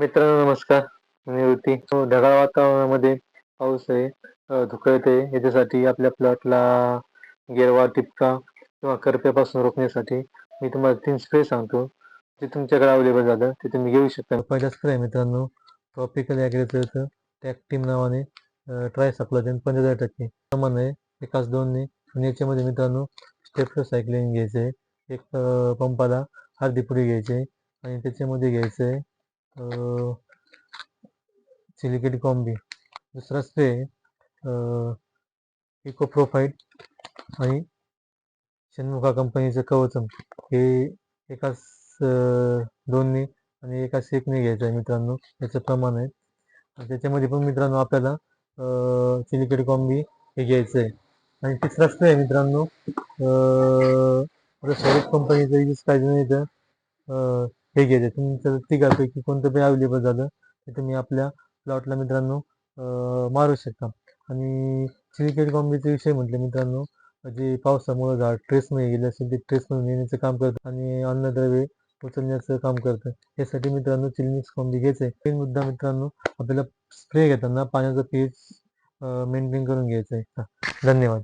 मित्रांनो नमस्कार. मी होती ढगाळ वातावरणामध्ये पाऊस आहे अ, धुकं येते याच्यासाठी आपल्या प्लॉटला गेरवा टिपका किंवा करप्यापासून रोखण्यासाठी मी तुम्हाला तीन स्प्रे सांगतो. जे तुमच्याकडे अवेलेबल झालं ते तुम्ही घेऊ शकता. पहिला स्प्रे मित्रांनो ट्रॉपिकल ॲग्रेचरचं टॅक्टिम नावाने ट्राय सापला पंधरा टक्के. प्रमाण आहे एकाच दोनने. आणि याच्यामध्ये मित्रांनो स्टेप्टोसायक्लिन घ्यायचं. आहे एक पंपाला हळदी पुडी घ्यायची. आहे आणि त्याच्यामध्ये घ्यायचं आहे सिलिकेट कॉम्बी. दुसरा स्प्रे इको प्रोफाईट आणि षण्मुखा कंपनीचं कवचम. हे एकाच अं, दोनने आणि एका सेकने घ्यायचं आहे मित्रांनो. याचं प्रमाण आहे. आणि त्याच्यामध्ये पण मित्रांनो आपल्याला सिलिकेट कॉम्बी हे घ्यायचं आहे. आणि तिसरं असतं आहे मित्रांनो आता स्वरूप कंपनीचं यूज पाहिजे नाही तर हे घ्यायचं. तुमचं तिघापैकी कोणतं पण अवेलेबल झालं तर तुम्ही आपल्या प्लॉटला मित्रांनो मारू शकता. आणि सिलिकेट कॉम्बीचा विषय म्हटलं मित्रांनो जे पावसामुळे झाड ट्रेसमध्ये गेले असेल ते ट्रेसमध्ये नेण्याचं काम करतं आणि अन्नद्रव्ये उचलण्याचं काम करतं. यासाठी मित्रांनो चिलमिक्स कॉम्बी घ्यायचं आहे मेन मुद्दा मित्रांनो आपल्याला स्प्रे घेताना पाण्याचा पेज मेंटेन करून घ्यायचं आहे. धन्यवाद.